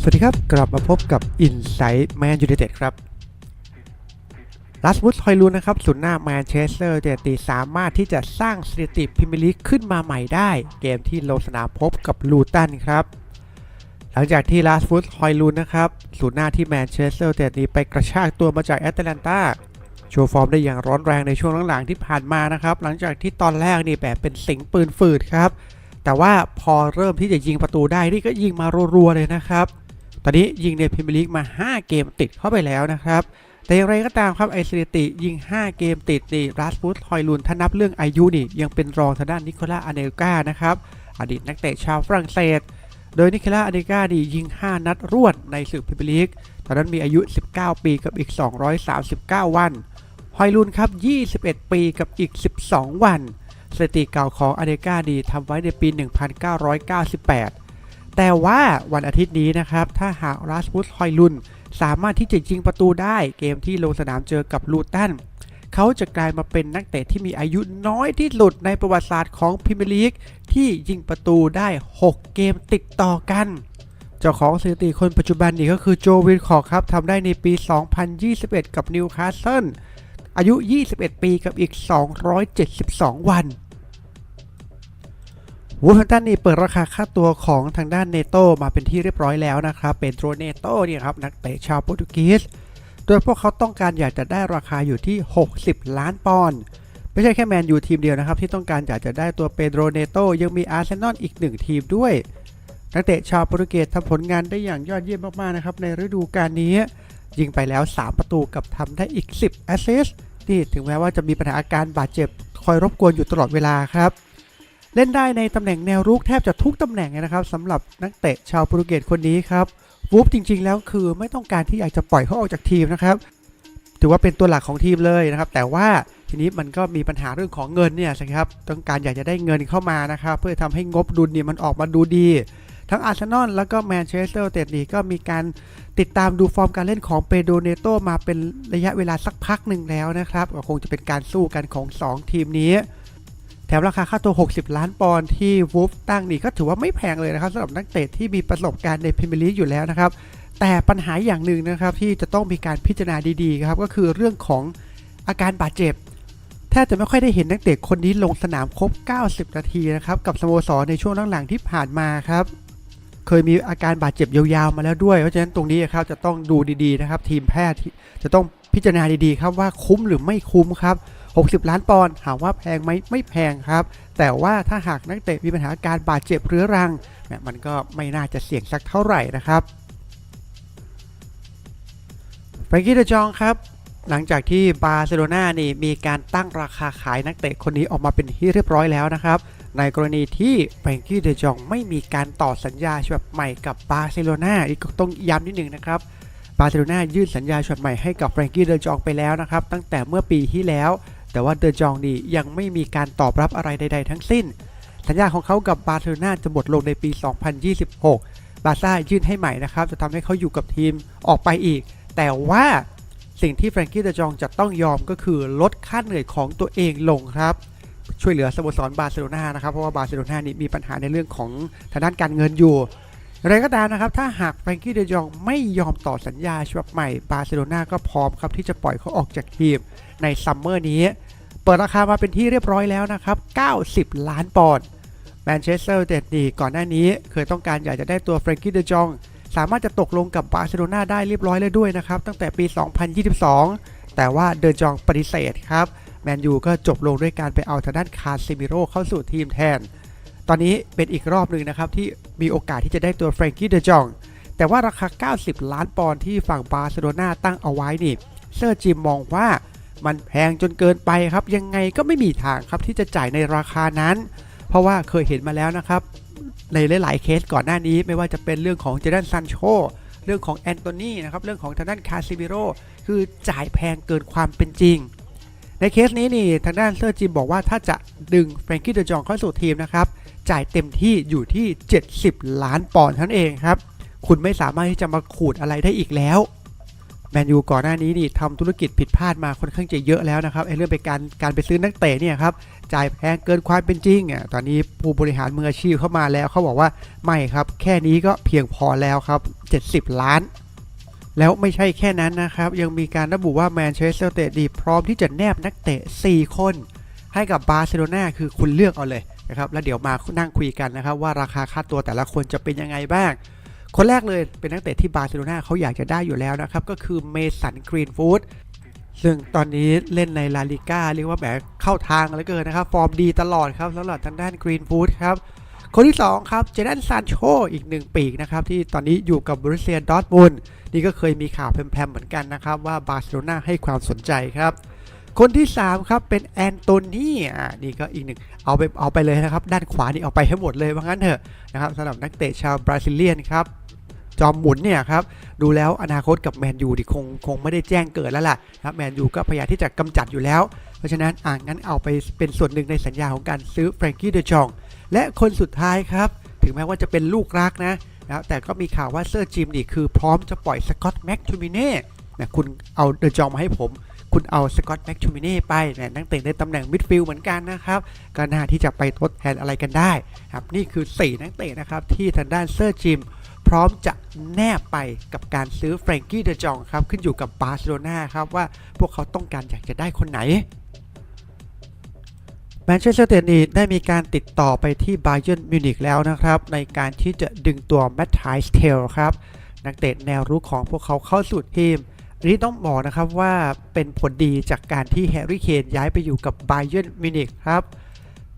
สวัสดีครับ กลับมาพบกับ Insight Man United ครับลัสมุสฮอยลูนนะครับศูนย์หน้าแมนเชสเตอร์ยูไนเต็ดสามารถที่จะสร้างสถิติพรีเมียร์ลีกขึ้นมาใหม่ได้ เกมที่ลงสนามพบกับลูตันครับ หลังจากที่ลาสมุสฮอยลูนนะครับศูนย์หน้าที่แมนเชสเตอร์เต็ดนี้ไปกระชากตัวมาจากแอตแลนตาโชว์ฟอร์มได้อย่างร้อนแรงในช่วงหลังๆที่ผ่านมานะครับ หลังจากที่ตอนแรกนี่แบบเป็นสิงปืนฝืดครับ แต่ว่าพอเริ่มที่จะยิงประตูได้นี่ก็ยิงมารัวๆเลยนะครับ อนนี้ยิงในพรีเมียร์ลีกมา 5 เกมติดเข้าไปแล้วนะครับ แต่อย่างไรก็ตามครับไอสถิติยิง 5 เกมติดนี่รัสพุสฮอยลุนถ้านับเรื่องอายุนี่ยังเป็นรองทางด้านนิโคล่าอเนลกานะครับอดีตนักเตะชาวฝรั่งเศส โดยนิโคล่าอเนลกานี่ยิง 5 นัดรวดในศึกพรีเมียร์ลีกตอนนั้นมีอายุ 19 ปีกับอีก 239 วันฮอยลุนครับ 21 ปีกับอีก 12 วันสถิติเก่าของอเนลกาดีทำไว้ในปี 1998 แต่ว่าวันอาทิตย์นี้นะครับ ถ้าหากรัสมุสฮอยลุน สามารถที่จะยิงประตูได้เกมที่ลงสนามเจอกับลูตันเขาจะกลายมาเป็นนักเตะที่มีอายุน้อยที่สุดในประวัติศาสตร์ของพรีเมียร์ลีกที่ยิงประตูได้ 6 เกมติดต่อกัน เจ้าของสถิติคนปัจจุบันนี่ก็คือโจวินคอร์ครับทำได้ในปี 2021 กับนิวคาสเซิลอายุ 21 ปีกับอีก 272 วัน วูแฮมป์ตันนี่เปิดราคาค่าตัวของทางด้านเนโตมาเป็นที่เรียบร้อยแล้วนะครับเป็นโตรเนโตเนี่ยครับนักเตะชาวโปรตุเกสโดยพวกเขาต้องการอยากจะได้ราคาอยู่ที่ 60 ล้านปอนด์ไม่ใช่แค่แมนยูทีมเดียวนะครับ ที่ต้องการอยากจะได้ตัวเปโดรเนโตยังมีอาร์เซนอลอีกหนึ่งทีมด้วย นักเตะชาวโปรตุเกสทำผลงานได้อย่างยอดเยี่ยมมากๆนะครับในฤดูกาลนี้ ยิงไปแล้ว 3 ประตูกับทำได้อีก 10 แอสซิสต์นี่ถึงแม้ว่าจะมีปัญหาอาการบาดเจ็บคอยรบกวนอยู่ตลอดเวลาครับ เล่นได้ในตำแหน่งแนวรุกแทบจะทุกตำแหน่งนะครับสำหรับนักเตะชาวโปรตุเกสคนนี้ครับวูฟจริง ๆ แล้วคือไม่ต้องการที่อยากจะปล่อยเขาออกจากทีมนะครับถือว่าเป็นตัวหลักของทีมเลยนะครับ แต่ว่าทีนี้มันก็มีปัญหาเรื่องของเงินเนี่ยสิครับต้องการอยากจะได้เงินเข้ามานะครับ เพื่อทำให้งบดุลเนี่ยมันออกมาดูดี ทั้งอาร์เซนอลแล้วก็แมนเชสเตอร์ยูไนเต็ดนี่ก็มีการติดตามดูฟอร์มการเล่นของเปโดเนโตมาเป็นระยะเวลาสักพักหนึ่งแล้วนะครับก็คงจะเป็นการสู้กันของ 2 ทีมนี้ แถมราคาค่าตัว 60 ล้านปอนด์ที่วูฟตั้งนี่ก็ถือว่าไม่แพงเลยนะครับสำหรับนักเตะที่มีประสบการณ์ในพรีเมียร์ลีกอยู่แล้วนะครับ แต่ปัญหาอย่างหนึ่งนะครับที่จะต้องมีการพิจารณาดีๆครับก็คือเรื่องของอาการบาดเจ็บแทบจะไม่ค่อยได้เห็นนักเตะคนนี้ลงสนามครบ 90 นาทีนะครับกับสโมสรในช่วงหลังๆที่ผ่านมาครับเคยมีอาการบาดเจ็บยาวๆมาแล้วด้วย เพราะฉะนั้นตรงนี้ครับจะต้องดูดีๆนะครับ ทีมแพทย์ที่จะต้องพิจารณาดีๆครับว่าคุ้มหรือไม่คุ้มครับ 60 ล้านปอนด์ถามว่าแพงไหมไม่แพงครับ แต่ว่าถ้าหากนักเตะมีปัญหาการบาดเจ็บเรื้อรังมันก็ไม่น่าจะเสี่ยงสักเท่าไหร่นะครับแฟรงกี้เดจองครับ หลังจากที่บาร์เซโลนานี่มีการตั้งราคาขายนักเตะคนนี้ออกมาเป็นที่เรียบร้อยแล้วนะครับ ในกรณีที่แฟรงกี้เดจองไม่มีการต่อสัญญาฉบับใหม่กับบาร์เซโลนาอีกต้องย้ำนิดนึงนะครับบาร์เซโลนายื่นสัญญาฉบับใหม่ให้กับแฟรงกี้เดจองไปแล้วนะครับ ตั้งแต่เมื่อปีที่แล้ว แต่ว่าเดจองนี่ยังไม่มีการตอบรับอะไรใด ๆ ทั้งสิ้น สัญญาของเขากับบาร์เซโลนาจะหมดลงในปี 2026 บาซ่ายื่นให้ใหม่นะครับ จะทำให้เขาอยู่กับทีมออกไปอีก แต่ว่าสิ่งที่แฟรงกี้เดจองจะต้องยอมก็คือลดค่าเหนื่อยของตัวเองลงครับ ช่วยเหลือสโมสรบาร์เซโลนานะครับเพราะว่าบาร์เซโลนานี่มีปัญหาในเรื่องของทางด้านการเงินอยู่ อะไรก็ตามนะครับ ถ้าหากแฟรงกี้เดจองไม่ยอมต่อสัญญาฉบับใหม่บาร์เซโลนาก็พร้อมครับที่จะปล่อยเขาออกจากทีมในซัมเมอร์นี้ เปิดราคามาเป็นที่เรียบร้อยแล้วนะครับ 90 ล้านปอนด์แมนเชสเตอร์ยูไนเต็ดนี่ก่อนหน้านี้เคยต้องการอยากจะได้ตัวแฟรงกี้เดจองสามารถจะตกลงกับบาร์เซโลนาได้เรียบร้อยเลยด้วยนะครับ ตั้งแต่ปี 2022 แต่ว่าเดจองปฏิเสธครับแมนยูก็จบลงด้วยการไปเอาทางด้านคาซิมิโร่เข้าสู่ทีมแทน ตอนนี้เป็นอีกรอบหนึ่งนะครับที่มีโอกาสที่จะได้ตัวแฟรงกี้เดจอง แต่ว่าราคา 90 ล้านปอนด์ที่ฝั่งบาร์เซโลนาตั้งเอาไว้นี่เซอร์จิมมองว่ามันแพงจนเกินไปครับ ยังไงก็ไม่มีทางครับที่จะจ่ายในราคานั้น เพราะว่าเคยเห็นมาแล้วนะครับ ในหลาย ๆ เคสก่อนหน้านี้ไม่ว่าจะเป็นเรื่องของเจดันซันโชเรื่องของแอนโทนีนะครับเรื่องของทางด้านคาซิมิโร่คือจ่ายแพงเกินความเป็นจริง ในเคสนี้นี่ทางด้านเซอร์จิมบอกว่าถ้าจะดึงแฟรงกี้เดจองเข้าสู่ทีมนะครับ จ่ายเต็มที่อยู่ที่ 70 ล้านปอนด์ท่านั้นเองครับ คุณไม่สามารถที่จะมาขูดอะไรได้อีกแล้วแมนยูก่อนหน้านี้นี่ทำธุรกิจผิดพลาดมาค่อนข้างจะเยอะแล้วนะครับไอ้เรื่องไปการการไปซื้อนักเตะเนี่ยครับจ่ายแพงเกินความเป็นจริงอะตอนนี้ผู้บริหารมืออาชีพเข้ามาแล้วเขาบอกว่าไม่ครับ แค่นี้ก็เพียงพอแล้วครับ 70 ล้าน แล้วไม่ใช่แค่นั้นนะครับ ยังมีการระบุว่าแมนเชสเตอร์เตดีพร้อมที่จะแนบนักเตะ 4 คน ให้กับบาร์เซโลนาคือคุณเลือกเอาเลย นะครับแล้วเดี๋ยวมานั่งคุยกันนะครับว่าราคาค่าตัวแต่ละคนจะเป็นยังไงบ้าง คนแรกเลยเป็นนักเตะที่บาร์เซโลนาเขาอยากจะได้อยู่แล้วนะครับก็คือเมสันกรีนฟูดซึ่งตอนนี้เล่นในลาลิก้าเรียกว่าแบบเข้าทางเหลือเกินนะครับ ฟอร์มดีตลอดครับสำหรับทางด้านกรีนฟูดครับคนที่ 2 ครับ เจดันซานโชอีกหนึ่งปีกนะครับ ที่ตอนนี้อยู่กับบรูเซียดอทมุนนี่ก็เคยมีข่าวแพร่มๆเหมือนกันนะครับ ว่าบาร์เซโลนาให้ความสนใจครับ คนที่ 3 ครับเป็นแอนโตนีอ่านี่ก็อีกหนึ่งเอาไปเอาไปเลยนะครับ ด้านขวานี่เอาไปให้หมดเลยว่างั้นเถอะนะครับสำหรับนักเตะชาวบราซิเลียนครับจอมหมุนเนี่ยครับดูแล้วอนาคตกับแมนยูดิคงคงไม่ได้แจ้งเกิดแล้วล่ะครับแมนยูก็พยายามที่จะกำจัดอยู่แล้ว เพราะฉะนั้นอ่างั้นเอาไปเป็นส่วนหนึ่งในสัญญาของการซื้อแฟรงกี้เดอจองและคนสุดท้ายครับ ถึงแม้ว่าจะเป็นลูกรักนะนะแต่ก็มีข่าวว่าเซอร์จิมนี่คือพร้อมจะปล่อยสกอตแม็กทูมิเน่นะคุณเอาเดอจองมาให้ผม คุณเอาสกอตแม็กทูมิเน่ไปเนี่ยนักเตะในตำแหน่งมิดฟิลด์เหมือนกันนะครับก็น่าที่จะไปทดแทนอะไรกันได้ครับนี่คือ 4 นักเตะนะครับที่ทางด้านเซอร์จิมพร้อมจะแนบไปกับการซื้อแฟรงกี้เดจองครับ ขึ้นอยู่กับบาร์เซโลนาครับว่าพวกเขาต้องการอยากจะได้คนไหนแมนเชสเตอร์เตนี่ได้มีการติดต่อไปที่บาเยิร์นมิวนิกแล้วนะครับ ในการที่จะดึงตัวแมตไทส์เทลครับ นักเตะแนวรุกของพวกเขาเข้าสู่ทีม นี้ต้องบอกนะครับว่าเป็นผลดีจากการที่แฮร์รี่เคนย้ายไปอยู่กับบาเยิร์นมิวนิกครับ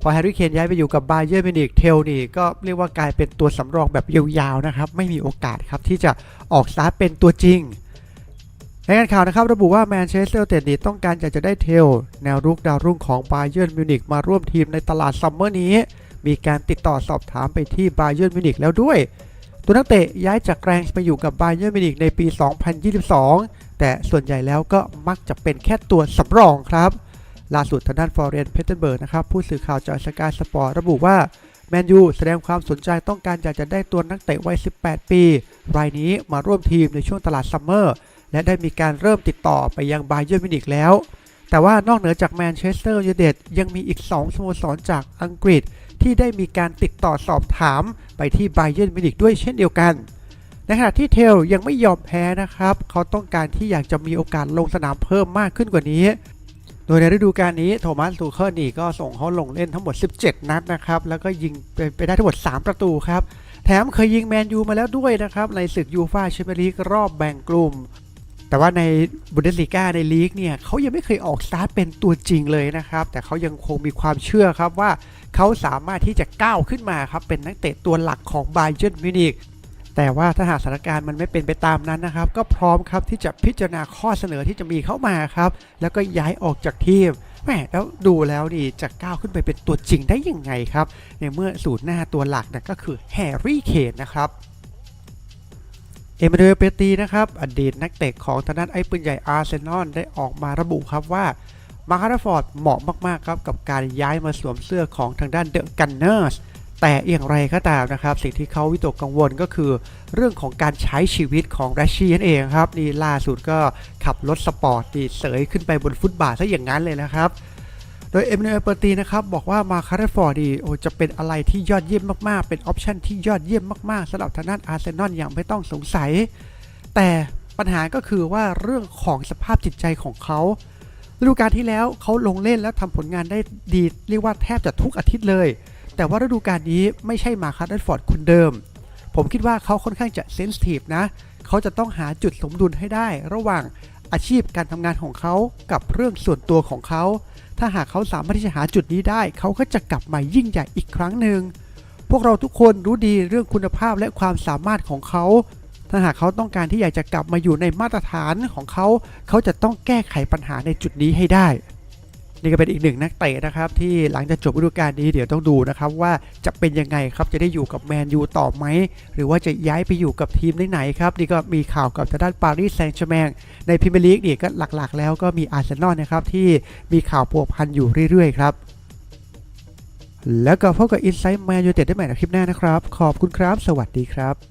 พอแฮร์รี่เคนย้ายไปอยู่กับบาเยิร์นมิวนิกเทลนี่ก็เรียกว่ากลายเป็นตัวสำรองแบบยาวๆนะครับ ไม่มีโอกาสครับที่จะออกสตาร์เป็นตัวจริงรายงานข่าวนะครับระบุว่าแมนเชสเตอร์ยูไนเต็ดนี่ต้องการอยากจะได้เทล แนวรุกดาวรุ่งของบาเยิร์นมิวนิกมาร่วมทีมในตลาดซัมเมอร์นี้ มีการติดต่อสอบถามไปที่บาเยิร์นมิวนิกแล้วด้วย ตัวนักเตะย้ายจากแกรงไปอยู่กับบาเยิร์นมิวนิกในปี 2022 แต่ส่วนใหญ่แล้วก็มักจะเป็นแค่ตัวสำรองครับล่าสุดทางด้านฟอร์เรนเพเทนเบิร์กนะครับผู้สื่อข่าวจากสกายสปอร์ตระบุว่าแมนยูแสดงความสนใจต้องการอยากจะได้ตัวนักเตะวัย 18 ปี รายนี้มาร่วมทีมในช่วงตลาดซัมเมอร์ และได้มีการเริ่มติดต่อไปยังบาเยิร์นมินิกแล้ว แต่ว่านอกเหนือจากแมนเชสเตอร์ยูไนเต็ดยังมีอีก 2สโมสรจากอังกฤษ ที่ได้มีการติดต่อสอบถามไปที่บาเยิร์นมินิกด้วยเช่นเดียวกัน ในขณะที่เทลยังไม่ยอมแพ้นะครับ เขาต้องการที่อยากจะมีโอกาสลงสนามเพิ่มมากขึ้นกว่านี้ โดยในฤดูกาลนี้โทมัสทูเคิลนี่ก็ส่งเขาลงเล่นทั้งหมด 17 นัดนะครับ แล้วก็ยิงไปไปได้ทั้งหมด 3 ประตูครับ แถมเคยยิงแมนยูมาแล้วด้วยนะครับ ในศึกยูฟ่าแชมเปี้ยนลีกรอบแบ่งกลุ่ม แต่ว่าในบุนเดสลีกาในลีกเนี่ยเขายังไม่เคยออกสตาร์ทเป็นตัวจริงเลยนะครับ แต่เขายังคงมีความเชื่อครับว่าเขาสามารถที่จะก้าวขึ้นมาครับเป็นนักเตะตัวหลักของไบเยนมิวนิก แต่ว่าถ้าหากสถานการณ์มันไม่เป็นไปตามนั้นนะครับ ก็พร้อมครับที่จะพิจารณาข้อเสนอที่จะมีเข้ามาครับ แล้วก็ย้ายออกจากทีมแหมแล้วดูแล้วนี่จะก้าวขึ้นไปเป็นตัวจริงได้ยังไงครับ ในเมื่อสูตรหน้าตัวหลักนะก็คือแฮร์รี่เคนนะครับเอเมเดลเปตีนะครับอดีตนักเตะของทางด้านไอ้ปืนใหญ่อาร์เซนอลได้ออกมาระบุครับว่ามาร์คาร์ฟอร์ดเหมาะมากๆครับกับการย้ายมาสวมเสื้อของทางด้านเดอะกันเนอร์ส แต่อย่างไรก็ตามนะครับ สิ่งที่เขาวิตกกังวลก็คือ เรื่องของการใช้ชีวิตของแรชชี่นั่นเองครับนี่ล่าสุดก็ขับรถสปอร์ตดีเสยขึ้นไปบนฟุตบาทซะอย่างนั้นเลยนะครับ โดยเอเมเนเปอร์ตีนะครับบอกว่ามาคาร์ฟอร์ดีโอจะเป็นอะไรที่ยอดเยี่ยมมากๆ เป็นออปชันที่ยอดเยี่ยมมากๆสำหรับทางด้านอาร์เซนอลอย่างไม่ต้องสงสัย แต่ปัญหาก็คือว่าเรื่องของสภาพจิตใจของเขาฤดูกาลที่แล้วเขาลงเล่นและทำผลงานได้ดีเรียกว่าแทบจะทุกอาทิตย์เลย แต่ว่าฤดูกาลนี้ไม่ใช่มาคัตเดฟอร์ดคนเดิม ผมคิดว่าเขาค่อนข้างจะเซนซิทีฟนะ เขาจะต้องหาจุดสมดุลให้ได้ ระหว่างอาชีพการทำงานของเขากับเรื่องส่วนตัวของเขา ถ้าหากเขาสามารถที่จะหาจุดนี้ได้ เขาก็จะกลับมายิ่งใหญ่อีกครั้งหนึ่ง พวกเราทุกคนรู้ดีเรื่องคุณภาพและความสามารถของเขา ถ้าหากเขาต้องการที่อยากจะกลับมาอยู่ในมาตรฐานของเขา เขาจะต้องแก้ไขปัญหาในจุดนี้ให้ได้ นี่ก็เป็นอีกหนึ่งนักเตะนะครับที่หลังจากจบฤดูกาลนี้เดี๋ยวต้องดูนะครับว่าจะเป็นยังไงครับจะได้อยู่กับแมนยูต่อไหมหรือว่าจะย้ายไปอยู่กับทีมไหนครับนี่ก็มีข่าวกับทางด้านปารีสแซงต์แชร์แมงในพรีเมียร์ลีกนี่ก็หลักๆ แล้วก็มีอาร์เซนอลนะครับที่มีข่าวพัวพันอยู่เรื่อยๆครับแล้วก็พบกับ Insight Man United ได้ใหม่ในคลิปหน้านะครับ ขอบคุณครับ สวัสดีครับ